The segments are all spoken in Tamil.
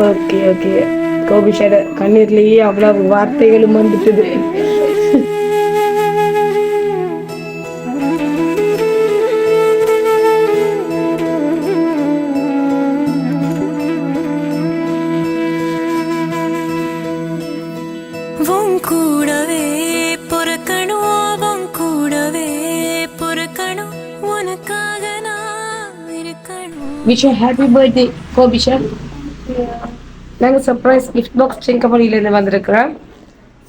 Okay okay. கோபிஷோட கண்ணீர்லயே அவ்வளவு வார்த்தைகளும் வந்துட்டுது. கூடவே பொறக்கணும். விஷ் ஹாப்பி பர்த்டே கோபிஷா நாங்க சர்ப்ரைஸ் கிஃப்ட் பாக்ஸ் செங்கமணிலேருந்து வந்திருக்கிறோம்.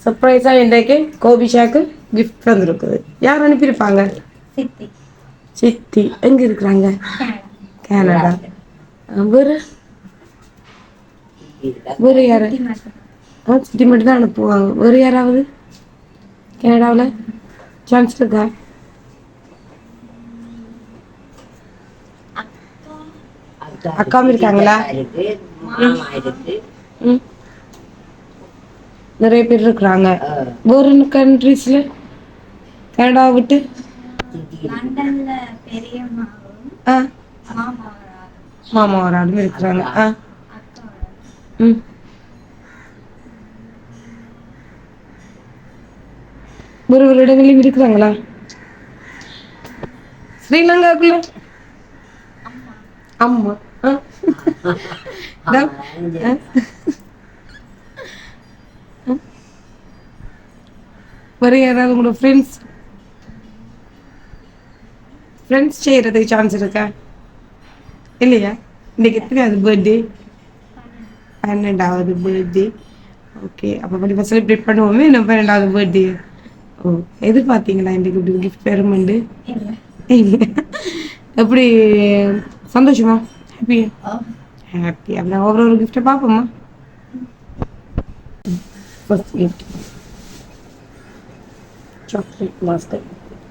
சர்ப்ரைஸாக இன்றைக்கு கோபிஷாக்கு கிஃப்ட் வந்திருக்குது. யார் அனுப்பியிருப்பாங்க? சித்தி. சித்தி. எங்க இருக்கிறாங்க? கனடா. வேறு? வேறு யாரு? ஆ சித்தி மட்டும் தான் அனுப்புவாங்க. வேறு யாராவது? கனடாவில்? சான்ஸ் இருக்கா அக்காவும் இருக்காங்களா? நிறைய பேர் இருக்கிறாங்க. வேறு கண்ட்ரீஸில் கனடாவை விட்டு? மாமா ஒரு ஒரு ஆளும் இருக்கிறாங்க. ஆ. ஒரு. ம். ஒரு ஒரு இடங்களையும் இருக்கிறாங்களா? ஸ்ரீலங்காக்குள்ள? அம்மா. ஆ இதா. ஆ. ஆ. வேற யாராவது உங்களோட ஃப்ரெண்ட்ஸ் ஃப்ரெண்ட்ஸ் செய்யறதுக்கு சான்ஸ் இருக்கா? இல்லையா? இன்னைக்கு எத்தனையாவது பர்த்டே பன்னெண்டாவது பர்த்டே ஓகே அப்போ கண்டிப்பாக செலிப்ரேட் பண்ணுவோமே நம்ம பன்னெண்டாவது பர்த்டே ஓ எதிர்பார்த்தீங்களா இன்றைக்கு இப்படி கிஃப்ட் பெருமண்டு இல்ல. எப்படி சந்தோஷமா? ஹாப்பி ஹாப்பி அப்படின்னா ஒவ்வொரு ஒரு கிஃப்ட்டை பார்ப்போமா? First gift chocolate master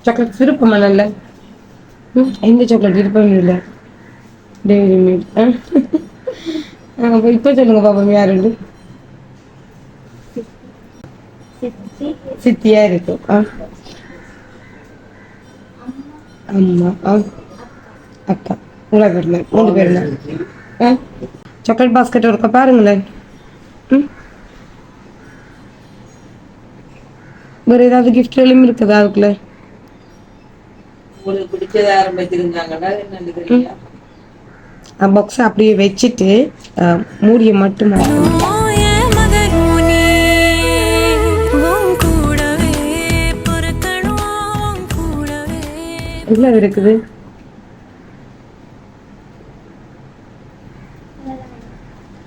chocolate விருப்பமா நல்ல எந்த சாக்லேட் விருப்பம் இல்லை. டெய்ரி மில்க் அப்போ இப்போ சொல்லுங்க பாப்போம் யாருண்டு சித்தி சித்தியா இருக்கும் அம்மா. ஆ. அக்கா. உங்களா பேருல மூணு பேருல ஆ? சாக்லேட் பாஸ்கெட் இருக்க பாருங்களேன். ம்? வேற ஏதாவது கிஃப்ட் எல்லாம் இருக்குதா அதுக்குள்ள? உங்களுக்கு பிடிச்சத ஆரம்பிச்சிருந்தாங்கன்னா பாக்ஸை அப்படியே வச்சுட்டு மூடியை மட்டும் மாட்டணும் என் மகனே உன் கூடவே பொறுக்கணும் உன் கூடவே எவ்வளோ இருக்குது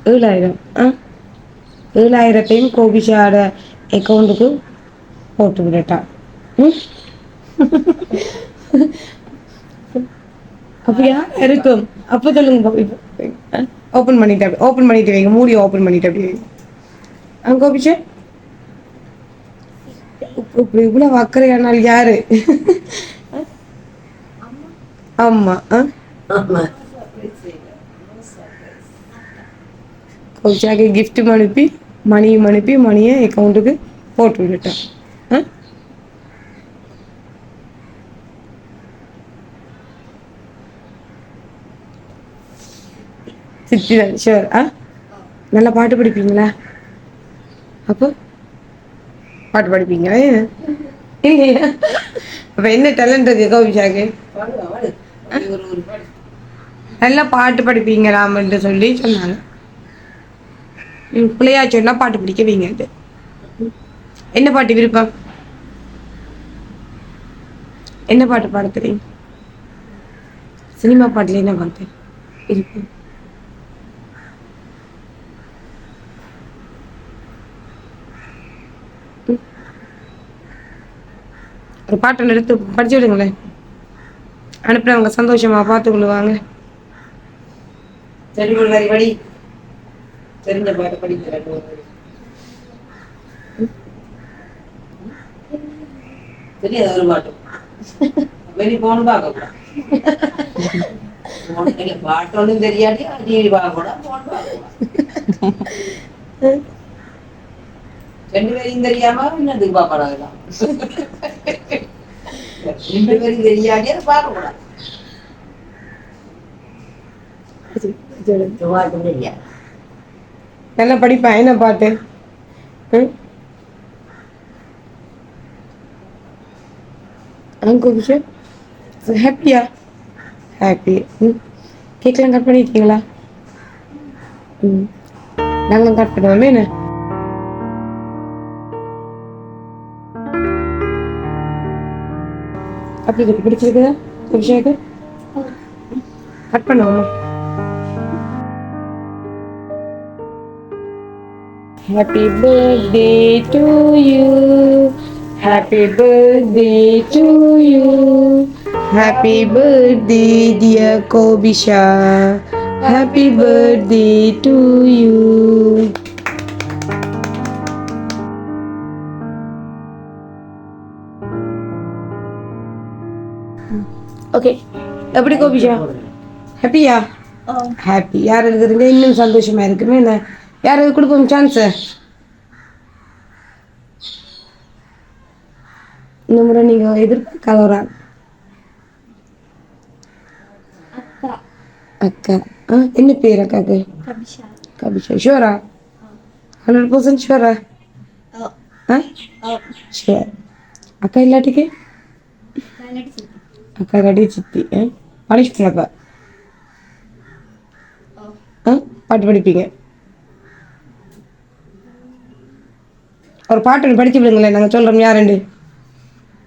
ஏழாயிரம். ஆ? ஏழாயிரத்தையும் கோபிஷாட அக்கௌண்ட்டுக்கு போட்டு விடட்டா. ம்? அப்ப யார் இருக்கும். அப்ப சொல்லுங்க ஓப்பன் பண்ணிட்டு ஓப்பன் பண்ணிட்டு வைங்க. மூடி ஓப்பன் பண்ணிட்டு அப்படி வைங்க. ஆ கோபிஷா? இப்படி இவ்வளவு அக்கறையானால் யாரு? ஆமா ஆ? கோச்சாக்கு கிஃப்ட்டும் அனுப்பி மணியும் அனுப்பி மணியை அக்கௌண்ட்டுக்கு போட்டு விட்டுட்டேன் ஆ? சித்தி தான் ஷுவர் ஆ? நல்லா பாட்டு படிப்பீங்களா? அப்போ? பாட்டு படிப்பீங்களா? இல்லையா. அப்போ என்ன டேலண்ட் இருக்கு பாடு. நல்லா பாட்டு படிப்பீங்களாம்னு சொல்லி சொன்னாங்க. பிள்ளையா சொன்னா பாட்டு பிடிக்க வைங்க என்ன பாட்டு விருப்பம்? என்ன பாட்டு பாட தெரியும்? சினிமா பாட்டுல என்ன பாட்டு விருப்பம் ஒரு பாட்டை எடுத்து படிச்சு விடுங்களேன். அனுப்புறவங்க சந்தோஷமா பார்த்து கொள்ளுவாங்க சரி வரி தெரிஞ்ச பாட்டு படிக்கிறேன் ஒரு. தெரியாது ஒரு பாட்டு. வெளி போன பார்க்க கூடாது போன் இல்ல, பாட்டு ஒன்றும் தெரியாட்டி டிவி பார்க்க கூட போன் பார்க்க கூடாது ரெண்டு பேரையும் தெரியாம என்னதுக்கு பார்க்கலாம் ரெண்டு பேரும் தெரியாட்டி அதை பார்க்க கூடாது சொல்லுங்க செவ்வாய்க்கும் தெரியாது நல்லா படிப்பேன் என்ன பார்த்து அங்கு ஹாப்பியா? ஹாப்பி. ம். கேக்கெலாம் கட் பண்ணிருக்கீங்களா? ம். நாங்களும் கட் பண்ணுவோமே என்ன? அப்படி இருக்கு பிடிச்சிருக்குதா? விஷயக்கு கட் பண்ணுவோம்? Happy birthday to you. Happy birthday to you. Happy birthday, dear Kobisha. Happy birthday to you. Okay எப்படி கோபிஷா ஹாப்பியா ஹாப்பி யார் இருக்கிறீங்க இன்னும் சந்தோஷமா இருக்குமே யாருக்கு கொடுப்போம் சான்ஸு இந்த முறை நீங்கள் எதிர்பார்க்காத ஒரு ஆள். அக்கா. ஆ என்ன பேர் அக்காக்கு? கபிஷா. ஷுவரா? ஹண்ட்ரட் பர்சன்ட் ஷுவரா? ஓ. ஆ? ஓ. ஷுவர் அக்கா இல்லாட்டிக்கு? அக்கா இல்லாட்டி சித்தி. பனிஷ் பண்ணப்பா ஆ? பாட்டு படிப்பீங்க. ஒரு பாட்டு படிச்சு விடுங்களேன். நாங்கள் சொல்கிறோம் யாருண்டு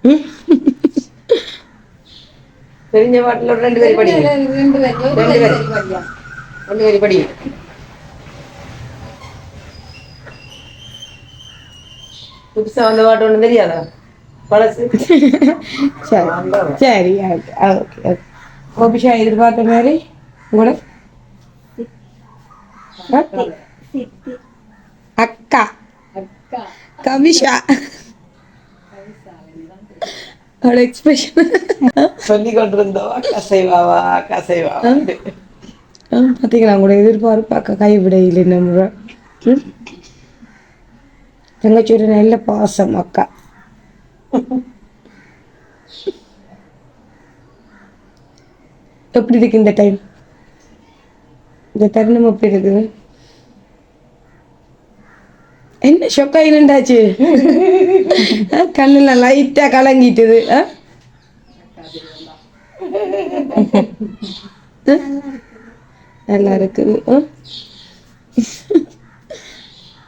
ம்? தெரிஞ்ச பாட்டில் ஒரு ரெண்டு பேர் படி ரெண்டு பேர். ரெண்டு பேர். படி புதுசாக வந்த பாட்டு ஒன்றும் தெரியாதா? பழசு? சரி சரி ஓகே ஓகே கோபிஷா எதிர்பார்த்த மாதிரி உங்களோட? அக்கா. அக்கா. கவிஷா. அவளோட எக்ஸ்பிரஷன் சொல்லி கொண்டிருந்தோம் அக்கா செய்வாவா பார்த்தீங்களா உங்களோட எதிர்பார்ப்பு அக்கா கைவிடையில் நம்ம? தங்கச்சியோட நல்ல பாசம் அக்கா. எப்படி இருக்கு இந்த டைம் இந்த தருணம் எப்படி இருக்குது? என்ன ஷொக்கா இருந்தாச்சு கண்ணுல லைட்டா கலங்கிட்டுது? நல்லா இருக்குது?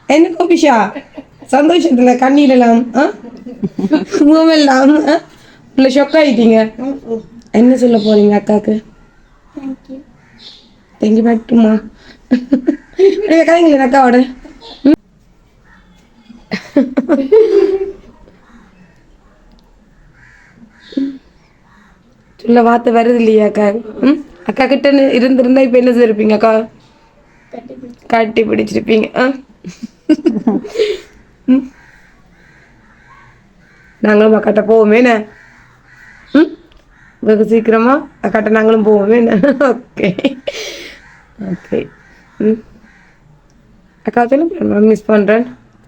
என்ன கோபிஷா சந்தோஷத்துல கண்ணீரெல்லாம்? முகமெல்லாம் ஆ? உள்ள ஷொக் ஆயிட்டீங்க என்ன சொல்ல போறீங்க அக்காக்கு தேங்க்யூ தேங்கி மட்டுமா கதைங்களேன் அக்காவோட? சொல்ல வார்த்தை வருது இல்லையா அக்கா? ம்? அக்கா கிட்ட இருந்திருந்தா இப்போ என்ன செய்யிருப்பீங்க அக்கா? கட்டி பிடிச்சிருப்பீங்க. ஆ? ம். நாங்களும் அக்காட்ட போவோமே என்ன? ம்? வெகு சீக்கிரமா அக்காட்ட நாங்களும் போவோமே என்ன? ஓகே. ஓகே. ம்? அக்கா சொல்லுங்க மிஸ் பண்ணுறேன்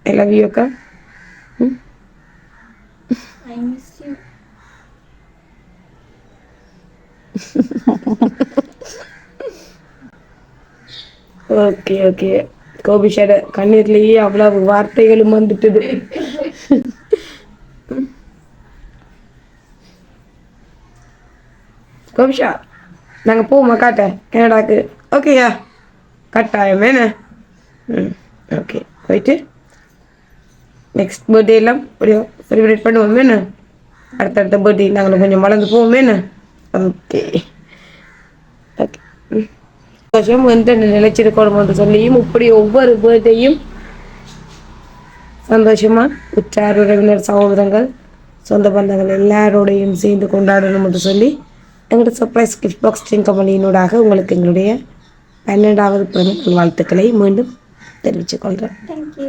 ஐ லவ் யூ அக்கா ஓகே ஓகே கோபிஷோட கண்ணீர்லேயே அவ்வளவு வார்த்தைகளும் வந்துட்டுது கோபிஷா நாங்கள் போவோமா காட்ட கனடாக்கு ஓகேயா கட்டாயம் என்ன ம் ஓகே போயிட்டு நெக்ஸ்ட் பர்த்டே எல்லாம் அப்படியோ செலிப்ரேட் பண்ணுவோம் என்ன அடுத்தடுத்த பர்த்டே நாங்களும் கொஞ்சம் வளர்ந்து போவோம் என்ன ஓகே ஓகே ம். சந்தோஷம் வந்து நிலைச்சிருக்கணும் என்று சொல்லியும் இப்படி ஒவ்வொரு பேர்தையும் சந்தோஷமா உற்றார் உறவினர் சகோதரங்கள் சொந்த பந்தங்கள் எல்லாரோடையும் சேர்ந்து கொண்டாடணும் என்று சொல்லி எங்களோட சர்ப்ரைஸ் கிஃப்ட் பாக்ஸ் கம்பெனியினூடாக உங்களுக்கு எங்களுடைய பன்னெண்டாவது பிறந்த வாழ்த்துக்களை மீண்டும் தெரிவித்துக் கொள்கிறேன். தேங்க்யூ